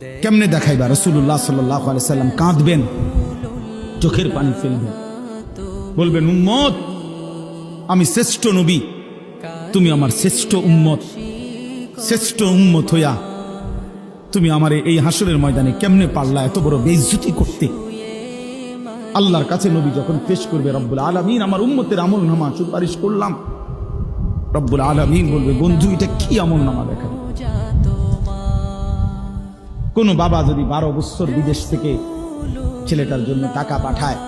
কেমনে দেখাইবা? রসুল্লাহ সাল্লাহ সাল্লাম কাঁদবেন, চোখের পানি ফেলবেন। বলবেন, উম্মত, আমি শ্রেষ্ঠ নবী। তুমি আমার শ্রেষ্ঠ উম্মত। শ্রেষ্ঠ উম্মত হইয়া তুমি আমার এই হাসরের ময়দানে কেমনে পারলা? এত বড় বেইজ্জতি করতে। আল্লাহর কাছে নবী যখন পেশ করবে, রব্বুল আলমিন, আমার উম্মতের আমল নামা সুপারিশ করলাম। রব্বুল আলমিন বলবে, বন্ধু, এটা কি আমল নামা দেখা কোন বাবা যদি বারো বছর বিদেশ থেকে ছেলেটার জন্য টাকা পাঠায়,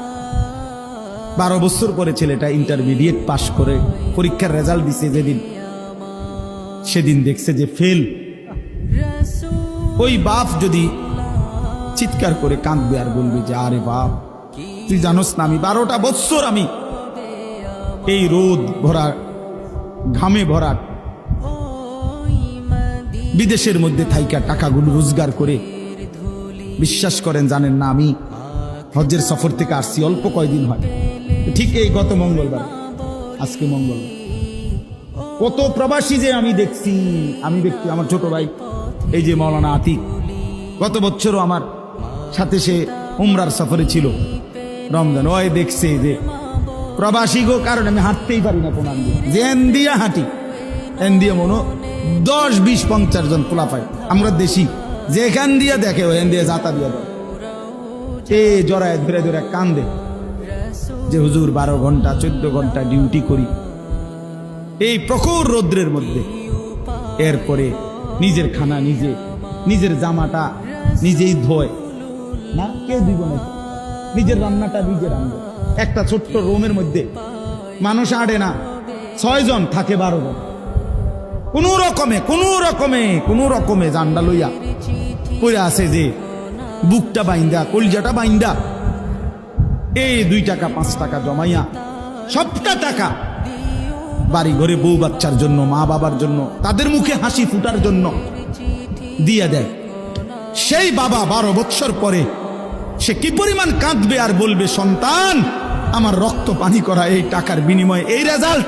বারো বছর পরে ছেলেটা ইন্টারমিডিয়েট পাশ করে, পরীক্ষার রেজাল্ট দিছে যেদিন, সেদিন দেখছে যে ফেল ওই বাপ যদি চিৎকার করে কাঁদবে আর বলবে যে, আরে বাপ, তুই জানোস না, আমি বারোটা বৎসর আমি এই রোদ ভরা, ঘামে ভরা বিদেশের মধ্যে থাইকা টাকাগুলো রোজগার করে বিশ্বাস করেন, জানেন না আমি, হজ্জের সফর থেকে আসছি, অল্প কয়দিন হয়। ঠিক এই গত মঙ্গলবার, আজকে মঙ্গলবার। কত প্রবাসী যে আমি দেখছি আমি দেখছি, আমার ছোট ভাই, এই যে মৌলানা আতিক, গত বছরও আমার সাথে সে উমরার সফরে ছিল, রমজান। ওই দেখছে যে প্রবাসী গো, কারণ আমি হাঁটতেই পারি না কোন যে এন দিয়া হাঁটি, এন দিয়ে মনো দশ, বিশ, পঞ্চাশ জন পাই আমরা দেশি। যেখান দিয়ে দেখে, ওখান দিয়ে যাতা দিয়ে দেয় এ জড়ায় ধরে ধরে কান্দে যে হুজুর বারো ঘণ্টা, চোদ্দ ঘণ্টা ডিউটি করি। এই প্রখর রৌদ্রের মধ্যে। এরপরে নিজের খানা নিজে, নিজের জামাটা নিজেই ধোয়। না, কে দিব না? নিজের রান্নাটা নিজে রান্না একটা ছোট্ট রুমের মধ্যে মানুষ আড়ে না ছয় জন থাকে বারো জন। কোন রকমে কোন রকমে কোন রকমে জান্ডা লইয়া পড়ে আছে যে বুকটা বাইন্দা, কলজাটা বাইন্দা। এই দুই টাকা, পাঁচ টাকা জমাইয়া, সবটা টাকা বাড়ি ঘরে বউ বাচ্চার জন্য, মা বাবার জন্য, তাদের মুখে হাসি ফুটার জন্য দিয়ে দেয়। সেই বাবা বারো বৎসর পরে সে কি পরিমাণ কাঁদবে আর বলবে, সন্তান, আমার রক্ত পানি করা এই টাকার বিনিময়ে এই রেজাল্ট